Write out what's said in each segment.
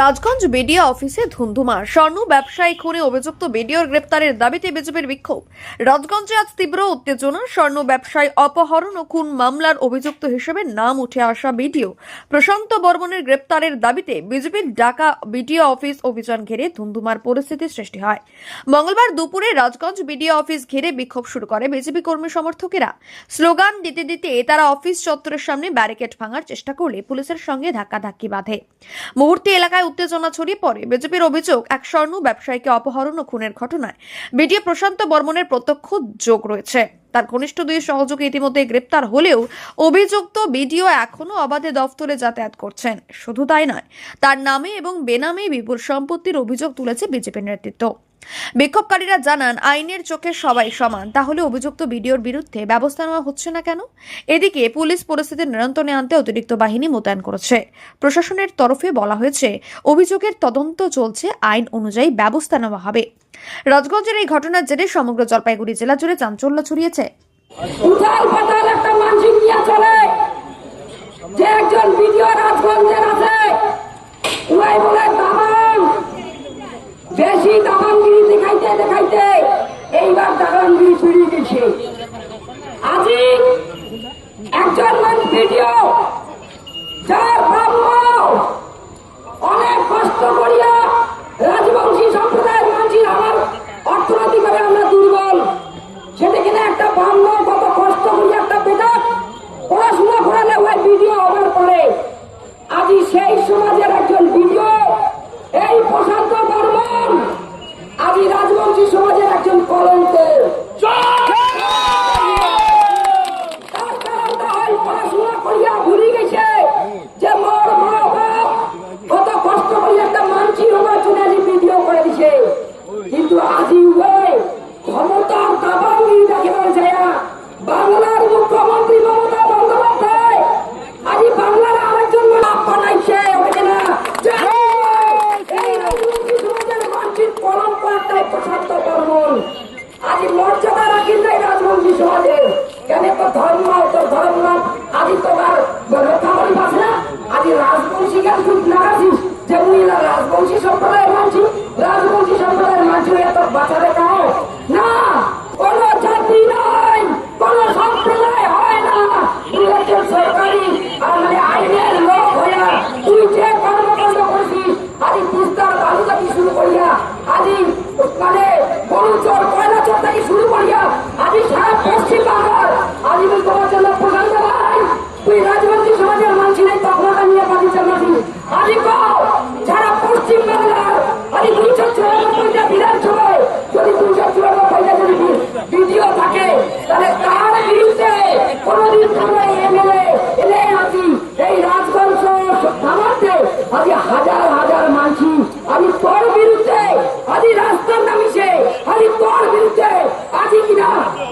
Rajganj BDO অফিসে ধুন্ধুমা স্বর্ণ ব্যবসায়ী খুনে অভিযুক্ত বিডিওর গ্রেপ্তারের দাবিতে বিজেপির বিক্ষোভ। রাজগঞ্জে আজ তীব্র উত্তেজনা। স্বর্ণ ব্যবসায়ী অপহরণ ও খুন মামলার অভিযুক্ত হিসেবে নাম উঠে আসা বিডিও। প্রশান্ত বর্মনের গ্রেপ্তারের দাবিতে বিজেপির ডাকা বিডিও অফিস অভিযান ঘিরে ধুন্ধুমার পরিস্থিতির সৃষ্টি হয়। মঙ্গলবার দুপুরে রাজগঞ্জ বিডিও অফিস ঘিরে বিক্ষোভ শুরু করে বিজেপি কর্মী সমর্থকেরা। স্লোগান দিতে দিতে তারা অফিস চত্বরের সামনে ব্যারিকেড ভাঙার চেষ্টা করলে পুলিশের সঙ্গে ধাক্কাধাক্কি বাঁধে। মুহূর্তে এলাকায় উত্তেজনা ছড়িয়ে পড়ে বিজেপির অভিযোগ, এক স্বর্ণ ব্যবসায়ীকে অপহরণ ও খুনের ঘটনায়। বিডিও প্রশান্ত বর্মনের প্রত্যক্ষ যোগ রয়েছে। তার ঘনিষ্ঠ দুই সহযোগী ইতিমধ্যে গ্রেপ্তার হলেও অভিযুক্ত বিডিও এখনও অবাধে দফতরে যাতায়াত করছেন। শুধু তাই নয়, তার নামে এবং বেনামে বিপুল সম্পত্তির অভিযোগ তুলেছে বিজেপির নেতৃত্ব। বিক্ষোভকারীরা জানান, আইনের চোখে সবাই সমান, তাহলে অভিযুক্ত বিডিওর বিরুদ্ধে ব্যবস্থা নেওয়া হচ্ছে না কেন? এদিকে পুলিশ পরিস্থিতি নিয়ন্ত্রণে আনতে অতিরিক্ত বাহিনী মোতায়েন করেছে। প্রশাসনের তরফে বলা হয়েছে, অভিযোগের তদন্ত চলছে, আইন অনুযায়ী ব্যবস্থা নেওয়া হবে। রাজগঞ্জের এই ঘটনার জেরে সমগ্র জলপাইগুড়ি জেলা জুড়ে চাঞ্চল্য ছড়িয়েছে। উথাল পাতাল একটা মানসিক নিয়ে চলে।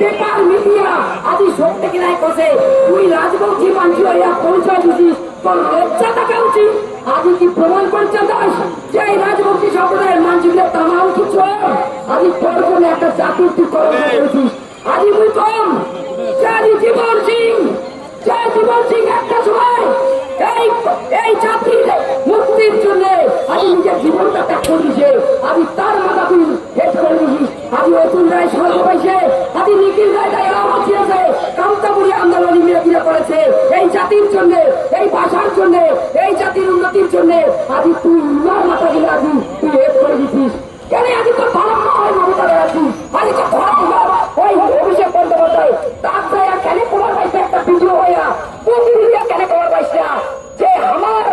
Paper media. আজি সত্যি কিনাই কষে তুই রাজবংশী মানছি হইয়া পরিচয় দিছিস, তোর লজ্জা থাকা উচিত? আজি কি প্রমাণ করছে দাস যে এই রাজবংশী সম্প্রদায়ের মানসিকদের তামাম কিছু? আজি তোর জন্য একটা জাতির তুই কর্ম আজি তুই ইমার মাথা গিলে আজি তুই হেট করে দিছিস কেন আজি তো ধর্ম হয় মমতা আছি আজি তো ধর্ম ওই অভিষেক বন্দ্যোপাধ্যায় তার যায় কেন তোমার পাইছে একটা ভিডিও হইয়া প্রতিদিন কেন তোমার পাইছে যে আমার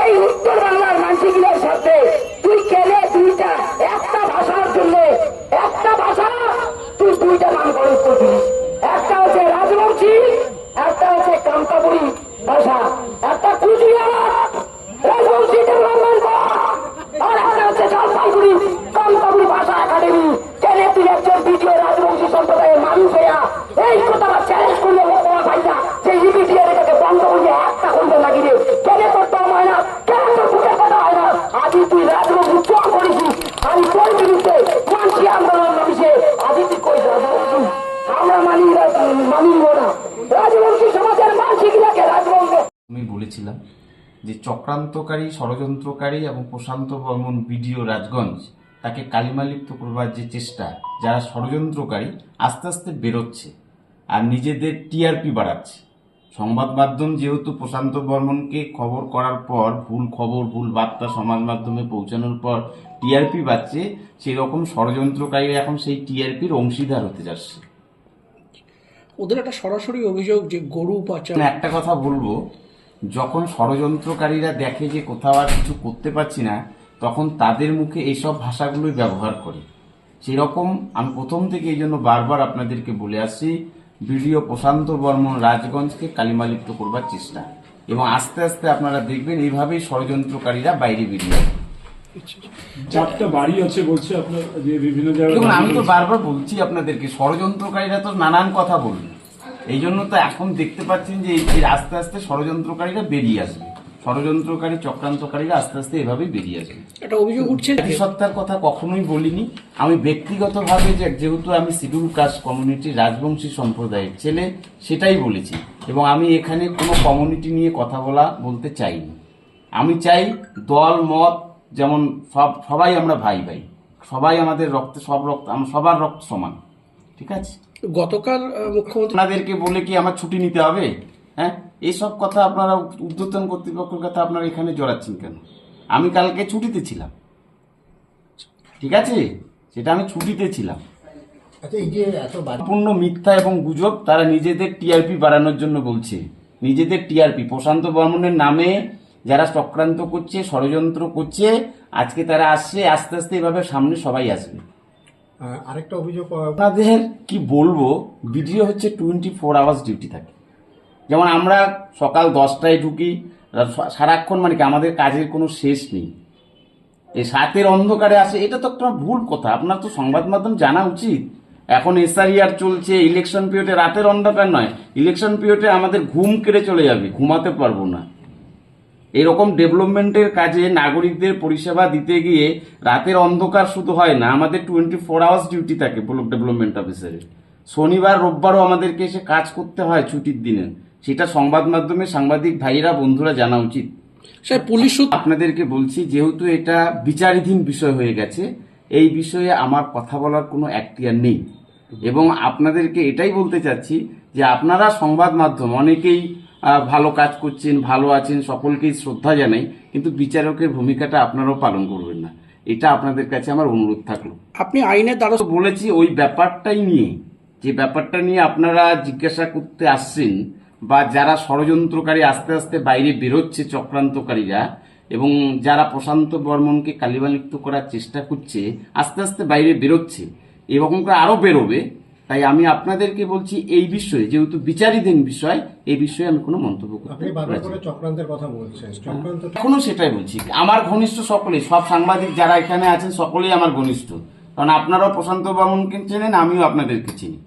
এই উত্তর বাংলার মানসিকগুলোর সাথে তুই কেনে দুইটা একটা ভাষার জন্য একটা ভাষা তুই দুইটা নাম নামকরণ করছিস একটা হচ্ছে রাজবংশী, একটা হচ্ছে কান্তাপুরি ভাষা, একটা কুচিয়া আমি বলেছিলাম যে চক্রান্তকারী ষড়যন্ত্রকারী এবং প্রশান্ত বর্মন বিডিও রাজগঞ্জ তাকে কালিমালিপ্ত করবার যে চেষ্টা যারা ষড়যন্ত্রকারী আস্তে আস্তে বেরোচ্ছে আর নিজেদের টিআরপি বাড়াচ্ছে। সংবাদ মাধ্যম যেহেতু প্রশান্ত বর্মনকে খবর করার পর ভুল খবর ভুল বার্তা সমাজ মাধ্যমে পৌঁছানোর পর টিআরপি বাড়ছে সেই রকম ষড়যন্ত্রকারীরা এখন সেই টিআরপির অংশীদার হতে যাচ্ছে। ওদের একটা সরাসরি অভিযোগ যে গরু পাচার একটা কথা বলব। যখন ষড়যন্ত্রকারীরা দেখে যে কোথাও আর কিছু করতে পারছি না তখন তাদের মুখে এইসব ভাষাগুলোই ব্যবহার করে। সেরকম আমি প্রথম থেকে এই জন্য বারবার আপনাদেরকে বলে আসছি ভিডিও প্রশান্ত বর্মন রাজগঞ্জকে কালিমালিপ্ত করবার চেষ্টা। এবং আস্তে আস্তে আপনারা দেখবেন এইভাবেই ষড়যন্ত্রকারীরা বাইরে বেরিয়ে চারটা বাড়ি আছে বলছে আপনার যে বিভিন্ন জায়গায় আমি তো বারবার বলছি আপনাদেরকে ষড়যন্ত্রকারীরা তো নানান কথা বলবে। এই জন্য তো এখন দেখতে পাচ্ছেন যে এই- এই আস্তে আস্তে ষড়যন্ত্রকারীরা বেরিয়ে আসবে। ষড়যন্ত্রকারী চক্রান্তকারীরা আস্তে আস্তে এভাবেই বেরিয়ে আসবে। একটা অভিযোগ উঠছে যে জাতিসত্তার কথা কখনোই বলিনি। আমি ব্যক্তিগতভাবে যে যেহেতু আমি শিডিউল কাস্ট কমিউনিটি রাজবংশী সম্প্রদায়ের ছেলে সেটাই বলেছি। এবং আমি এখানে কোনো কমিউনিটি নিয়ে কথা বলা বলতে চাইনি। আমি চাই দল মত যেমন সব সবাই আমরা ভাই ভাই সবাই আমাদের রক্তে সব রক্ত সবার রক্ত সমান। ঠিক আছে? গতকাল মুখ্যমন্ত্রী আপনাদেরকে বলে কি আমার ছুটি নিতে হবে? হ্যাঁ? এইসব কথা আপনারা উদ্যোতন কর্তৃপক্ষের কথা আপনারা এখানে জড়াচ্ছেন কেন? আমি কালকে ছুটিতে ছিলাম। ঠিক আছে? সেটা আমি ছুটিতে ছিলাম। আচ্ছা সম্পূর্ণ মিথ্যা এবং গুজব তারা নিজেদের টিআরপি বাড়ানোর জন্য বলছে। নিজেদের টিআরপি প্রশান্ত বর্মনের নামে যারা চক্রান্ত করছে ষড়যন্ত্র করছে আজকে তারা আসছে আস্তে আস্তে এভাবে সামনে সবাই আসবে। আরেকটা অভিযোগ আপনাদের কি বলব বিডিও হচ্ছে টোয়েন্টি ফোর আওয়ার্স ডিউটি থাকে। যেমন আমরা সকাল দশটায় ঢুকি সারাক্ষণ মানে কি, আমাদের কাজের কোনো শেষ নেই। এই সাতের অন্ধকারে আসে, এটা তো একটা ভুল কথা, আপনার তো সংবাদ মাধ্যম জানা উচিত। এখন এসআইআর চলছে ইলেকশন পিরিয়ডে রাতের অন্ধকার নয় ইলেকশন পিরিয়ডে আমাদের ঘুম কেড়ে চলে যাবে, ঘুমাতে পারব না। এরকম ডেভেলপমেন্টের কাজে নাগরিকদের পরিষেবা দিতে গিয়ে রাতের অন্ধকার শুধু হয় না আমাদের টোয়েন্টি ফোর আওয়ার্স ডিউটি থাকে ব্লক ডেভেলপমেন্ট অফিসারের শনিবার রোববারও আমাদেরকে এসে কাজ করতে হয় ছুটির দিনে। সেটা সংবাদ মাধ্যমে সাংবাদিক ভাইরা বন্ধুরা জানা উচিত। স্যার পুলিশ আপনাদেরকে বলছি যেহেতু এটা বিচারাধীন বিষয় হয়ে গেছে এই বিষয়ে আমার কথা বলার কোনো এখতিয়ার নেই। এবং আপনাদেরকে এটাই বলতে চাচ্ছি যে আপনারা সংবাদ মাধ্যম অনেকেই ভালো কাজ করছেন ভালো আছেন সকলকেই শ্রদ্ধা জানাই কিন্তু বিচারকের ভূমিকাটা আপনারাও পালন করবেন না। এটা আপনাদের কাছে আমার অনুরোধ থাকল। আপনি আইনের দ্বারা বলেছি ওই ব্যাপারটাই নিয়ে যে ব্যাপারটা নিয়ে আপনারা জিজ্ঞাসা করতে আসছেন বা যারা ষড়যন্ত্রকারী আস্তে আস্তে বাইরে বেরোচ্ছে চক্রান্তকারীরা এবং যারা প্রশান্ত বর্মনকে কালিমালিপ্ত করার চেষ্টা করছে আস্তে আস্তে বাইরে বেরোচ্ছে এরকম করে আরও বেরোবে তাই আমি আপনাদেরকে বলছি এই বিষয়ে যেহেতু বিচারাধীন বিষয় এই বিষয়ে আমি কোনো মন্তব্য করতে করে। চক্রান্তের কথা বলছেন। চক্রান্ত এখনও সেটাই বলছি। আমার ঘনিষ্ঠ সকলে সব সাংবাদিক যারা এখানে আছেন সকলেই আমার ঘনিষ্ঠ। কারণ আপনারাও প্রশান্ত বামনকে চেনেন আমিও আপনাদেরকে চিনি।